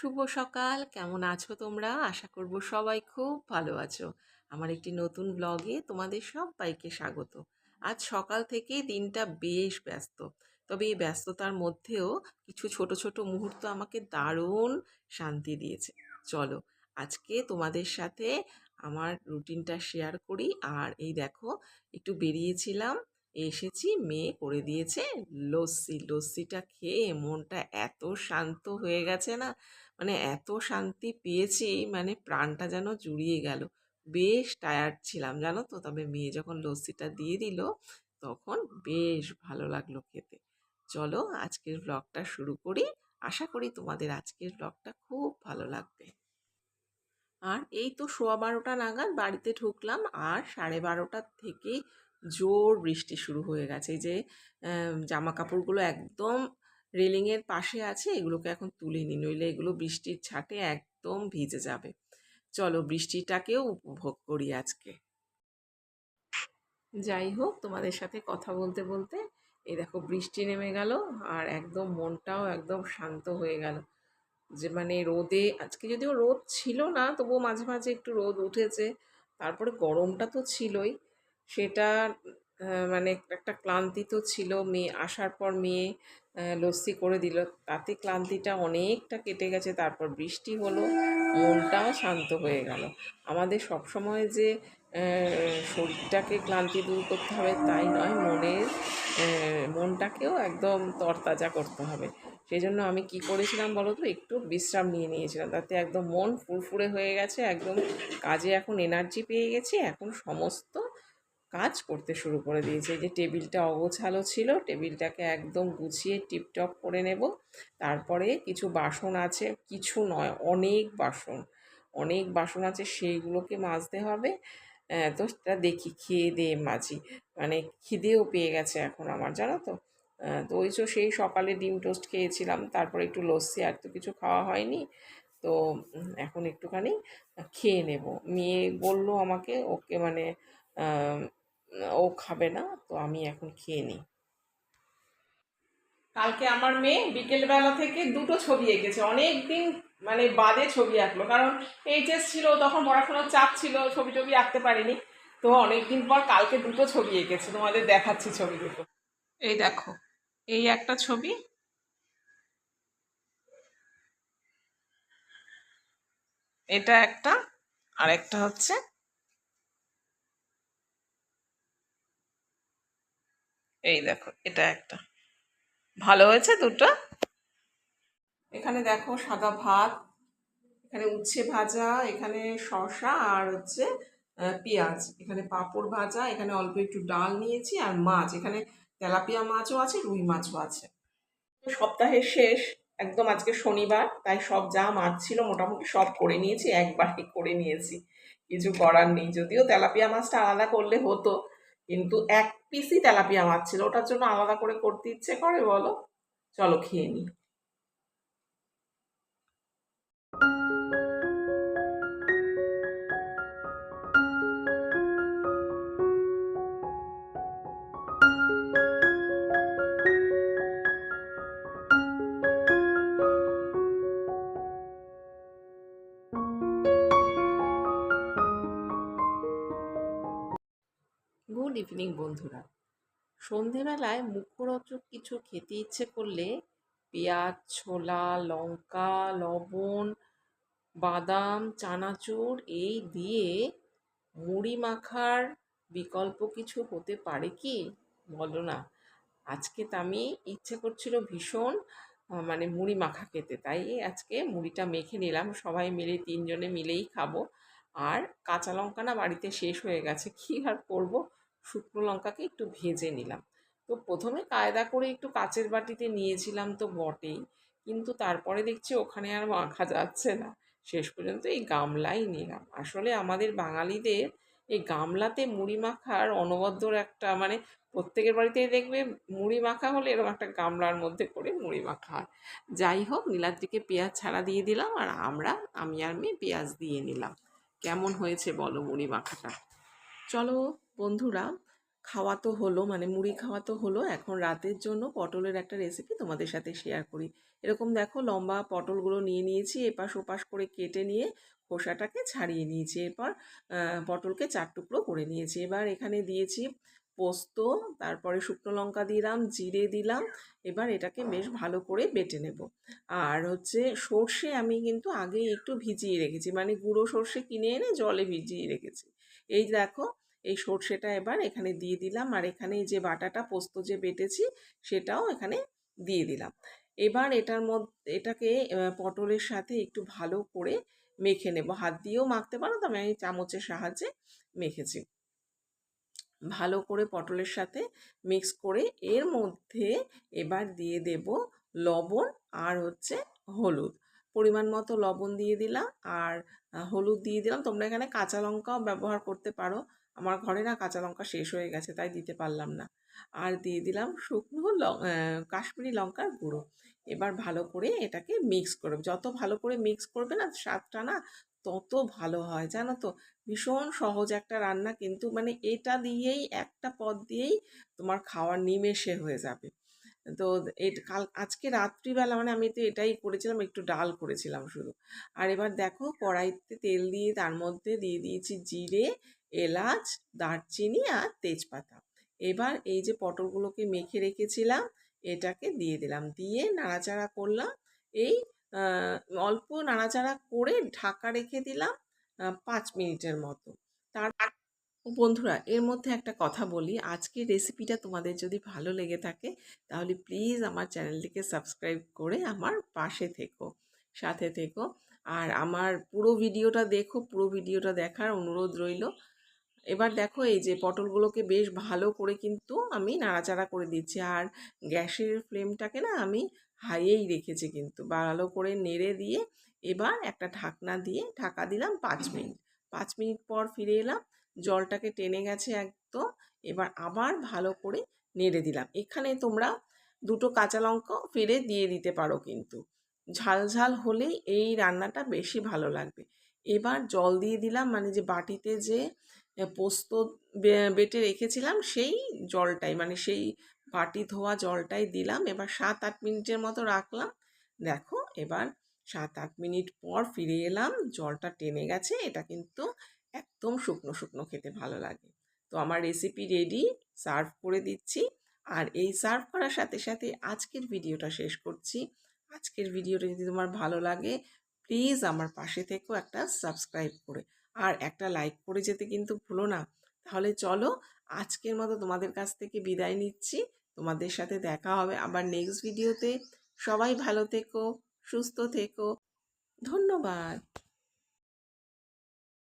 শুভ সকাল। কেমন আছো তোমরা? আশা করব সবাই খুব ভালো আছো। আমার একটি নতুন ব্লগে তোমাদের সবাইকে স্বাগত। আজ সকাল থেকেই দিনটা বেশ ব্যস্ত। তবে এই ব্যস্ততার মধ্যেও কিছু ছোট ছোট মুহূর্ত আমাকে দারুণ শান্তি দিয়েছে। চলো, আজকে তোমাদের সাথে আমার রুটিনটা শেয়ার করি। আর এই দেখো, একটু বেরিয়েছিলাম। এসেছি, মেয়ে করে দিয়েছে। লস্যি, লস্যিটা খেয়ে মনটা এত শান্ত হয়ে গেছে না মানে এত শান্তি পেয়েছি মানে প্রাণটা যেন জুড়িয়ে গেল। বেশ টায়ার্ড ছিলাম, জানো তো? তবে মেয়ে যখন লস্যিটা দিয়ে দিল, তখন বেশ ভালো লাগল খেতে। চলো আজকের ব্লগটা শুরু করি। আশা করি তোমাদের আজকের ব্লগটা খুব ভালো লাগবে। আর এই তো সোয়া বারোটা নাগাদ বাড়িতে ঢুকলাম, আর সাড়ে বারোটার থেকেই জোর বৃষ্টি শুরু হয়ে গেছে। যে জামা কাপড়গুলো একদম রেলিংয়ের পাশে আছে, এগুলোকে এখন তুলে নি নইলে এগুলো বৃষ্টির ছাটে একদম ভিজে যাবে। চলো বৃষ্টিটাকেও উপভোগ করি আজকে। যাই হোক, তোমাদের সাথে কথা বলতে বলতে এই দেখো বৃষ্টি নেমে গেল আর একদম মনটাও একদম শান্ত হয়ে গেল। যে মানে রোদে, আজকে যদিও রোদ ছিল না, তবুও মাঝে মাঝে একটু রোদ উঠেছে, তারপরে গরমটা তো ছিলই। সেটা মানে একটা ক্লান্তি তো ছিল। মেয়ে আসার পর মেয়ে লস্যি করে দিল। তাতে ক্লান্তিটা অনেকটা কেটে গেছে। তারপর বৃষ্টি হলো, মনটাও শান্ত হয়ে গেল। আমাদের সবসময় যে শরীরটাকে ক্লান্তি দূর করতে হবে তাই নয়। মনের মনটাকেও একদম তরতাজা করতে হবে। সেই জন্য আমি কি করেছিলাম বলো তো? একটু বিশ্রাম নিয়ে নিয়েছিলাম। তাতে একদম মন ফুরফুরে হয়ে গেছে। একদম কাজে এখন এনার্জি পেয়ে গেছি। এখন সমস্ত কাজ করতে শুরু করে দিয়েছে। যে টেবিলটা অগোছালো ছিল, টেবিলটাকে একদম গুছিয়ে টিপটপ করে নেব। তারপরে কিছু বাসন আছে, কিছু নয়, অনেক বাসন অনেক বাসন আছে, সেইগুলোকে মাজতে হবে। তো সেটা দেখি, খেয়ে দিয়ে মাজি। মানে খিদেও পেয়ে গেছে এখন আমার, জানো তো? তো ওই তো সেই সকালে ডিম টোস্ট খেয়েছিলাম, তারপরে একটু লস্যি আর তো কিছু খাওয়া হয়নি। তো এখন একটুখানি খেয়ে নেব। মেয়ে বলল আমাকে, ওকে মানে ও খাবে না, তো আমি এখন খেয়ে নিই। কালকে আমার মেয়ে বিকেলবেলা থেকে দুটো ছবি এঁকেছে। অনেক দিন মানে বাদে ছবি আঁকলো। কারণ এইচএস ছিল, তখন পড়াশোনার চাপ ছিল, ছবি টবি আঁকতে পারিনি। তো অনেক দিন পর কালকে দুটো ছবি এঁকেছে। তোমাদের দেখাচ্ছি ছবি দুটো। এই দেখো, এই একটা ছবি। এটা একটা আর একটা হচ্ছে এই দেখো, এটা একটা। ভালো হয়েছে দুটো? এখানে দেখো সাদা ভাত, এখানে উচ্ছে ভাজা, এখানে শশা আর হচ্ছে পেঁয়াজ। এখানে পাঁপড় ভাজা, এখানে অল্প একটু ডাল নিয়েছি আর মাছ। এখানে তেলাপিয়া মাছও আছে, রুই মাছও আছে। সপ্তাহের শেষ, একদম আজকে শনিবার, তাই সব যা মাছ ছিল মোটামুটি সব করে নিয়েছি, একবারে করে নিয়েছি। কিছু করার নেই, যদিও তেলাপিয়া মাছটা আলাদা করলে হতো কিন্তু এক পিসি তেলাপিয়া মাছ ছিল, ওটার জন্য আলাদা করে করতে ইচ্ছে করে, বলো। চলো খেয়ে নিই ইভিনিং বন্ধুরা। সন্ধেবেলায় মুখরোচক কিছু খেতে ইচ্ছে করলে পেঁয়াজ, ছোলা, লঙ্কা, লবণ, বাদাম, চানাচুর, এই দিয়ে মুড়ি মাখার বিকল্প কিছু হতে পারে কি? বলো না। আজকে তো আমি ইচ্ছে করছিল ভীষণ মানে মুড়ি মাখা খেতে। তাই আজকে মুড়িটা মেখে নিলাম। সবাই মিলে, তিনজনে মিলেই খাব। আর কাঁচা লঙ্কা না বাড়িতে শেষ হয়ে গেছে। কী আর করব? শুকনো লঙ্কাকে একটু ভেজে নিলাম। তো প্রথমে কায়দা করে একটু কাচের বাটিতে নিয়েছিলাম তো বটেই, কিন্তু তারপরে দেখছি ওখানে আর মাখা যাচ্ছে না। শেষ পর্যন্ত এই গামলাই নিলাম। আসলে আমাদের বাঙালিদের এই গামলাতে মুড়ি মাখার অনবদ্যর একটা মানে প্রত্যেকের বাড়িতেই দেখবে মুড়ি মাখা হলে এরকম একটা গামলার মধ্যে করে মুড়ি মাখা হয়। যাই হোক, নীলাদ্রিকে পেঁয়াজ ছাড়া দিয়ে দিলাম আর আমরা, আমি আর মেয়ে পেঁয়াজ দিয়ে নিলাম। কেমন হয়েছে বলো মুড়ি মাখাটা? চলো। বন্ধুরা, খাওয়া তো হলো মানে মুড়ি খাওয়া তো হলো। এখন রাতের জন্য পটলের একটা রেসিপি তোমাদের সাথে শেয়ার করি। এরকম দেখো লম্বা পটলগুলো নিয়ে নিয়েছি, এপাশ ওপাশ করে কেটে নিয়ে খোসাটাকে ছাড়িয়ে নিয়েছি। এরপর পটলকে চার টুকরো করে নিয়েছি। এবার এখানে দিয়েছি পোস্ত, তারপরে শুকনো লঙ্কা দিলাম, জিরে দিলাম, এবার এটাকে বেশ ভালো করে বেটে নেব। আর হচ্ছে সর্ষে আমি কিন্তু আগেই একটু ভিজিয়ে রেখেছি মানে গুঁড়ো সর্ষে কিনে এনে জলে ভিজিয়ে রেখেছি। এই দেখো এই সর্ষেটা এবার এখানে দিয়ে দিলাম। আর এখানে যে বাটাটা, পোস্ত যে বেটেছি, সেটাও এখানে দিয়ে দিলাম। এবার এটার মধ্যে এটাকে পটলের সাথে একটু ভালো করে মেখে নেব। হাত দিয়েও মাখতে পারো, তবে আমি চামচের সাহায্যে মেখেছি। ভালো করে পটলের সাথে মিক্স করে এর মধ্যে এবার দিয়ে দেব লবণ আর হচ্ছে হলুদ। পরিমাণ মতো লবণ দিয়ে দিলাম আর, হলুদ দিয়ে দিলাম। তোমরা এখানে কাঁচা লঙ্কাও ব্যবহার করতে পারো। আমার ঘরে না কাঁচা লঙ্কা শেষ হয়ে গেছে, তাই দিতে পারলাম না। আর দিয়ে দিলাম শুকনো কাশ্মীরি লঙ্কার গুঁড়ো। এবার ভালো করে এটাকে মিক্স করবে। যত ভালো করে মিক্স করবে না, স্বাদটা না তত ভালো হয়, জানো তো? ভীষণ সহজ একটা রান্না, কিন্তু মানে এটা দিয়েই, একটা পদ দিয়েই তোমার খাওয়ার নিমেষে হয়ে যাবে। তো কাল, আজকে রাত্রিবেলা মানে আমি তো এটাই করেছিলাম, একটু ডাল করেছিলাম শুধু। আর এবার দেখো কড়াইতে তেল দিয়ে তার মধ্যে দিয়ে দিয়েছি জিরে এলাচ, দারচিনি আর তেজপাতা। এবার এই যে পটলগুলোকে মেখে রেখেছিলাম, এটাকে দিয়ে দিলাম। দিয়ে নাড়াচাড়া করলাম। এই অল্প নাড়াচাড়া করে ঢাকা রেখে দিলাম পাঁচ মিনিটের মতো। তার বন্ধুরা, এর মধ্যে একটা কথা বলি। আজকের রেসিপিটা তোমাদের যদি ভালো লেগে থাকে, তাহলে প্লিজ আমার চ্যানেলটিকে সাবস্ক্রাইব করে আমার পাশে থেকো, সাথে থেকো। আর আমার পুরো ভিডিওটা দেখো, পুরো ভিডিওটা দেখার অনুরোধ রইল। এবার দেখো এই যে পটলগুলোকে বেশ ভালো করে কিন্তু আমি নাড়াচাড়া করে দিচ্ছি। আর গ্যাসের ফ্লেমটাকে না আমি হাইয়েই রেখেছি কিন্তু। ভালো করে নেড়ে দিয়ে এবার একটা ঢাকনা দিয়ে ঢাকা দিলাম পাঁচ মিনিট। পাঁচ মিনিট পর ফিরে এলাম, জলটাকে টেনে গেছে একদম। এবার আবার ভালো করে নেড়ে দিলাম। এখানে তোমরা দুটো কাঁচা লঙ্কাও ফিরে দিয়ে দিতে পারো কিন্তু। ঝাল ঝাল হলেই এই রান্নাটা বেশি ভালো লাগবে। এবার জল দিয়ে দিলাম মানে যে বাটিতে যে পোস্ত বেটে রেখেছিলাম, সেই জলটাই মানে সেই বাটি ধোয়া জলটাই দিলাম। এবার সাত আট মিনিটের মতো রাখলাম। দেখো, এবার সাত আট মিনিট পর ফিরে এলাম, জলটা টেনে গেছে। এটা কিন্তু একদম শুকনো শুকনো খেতে ভালো লাগে। তো আমার রেসিপি রেডি সার্ভ করে দিচ্ছি। আর এই সার্ভ করার সাথে সাথে আজকের ভিডিওটা শেষ করছি। আজকের ভিডিওটা যদি তোমার ভালো লাগে প্লিজ আমার পাশে থেকেও একটা সাবস্ক্রাইব করে আর একটা লাইক করে যেতে কিন্তু ভুলো না। তাহলে চলো আজকের মতো তোমাদের কাছ থেকে বিদায় নিচ্ছি। তোমাদের সাথে দেখা হবে আবার নেক্সট ভিডিওতে সবাই ভালো থেকো, সুস্থ থেকো। ধন্যবাদ।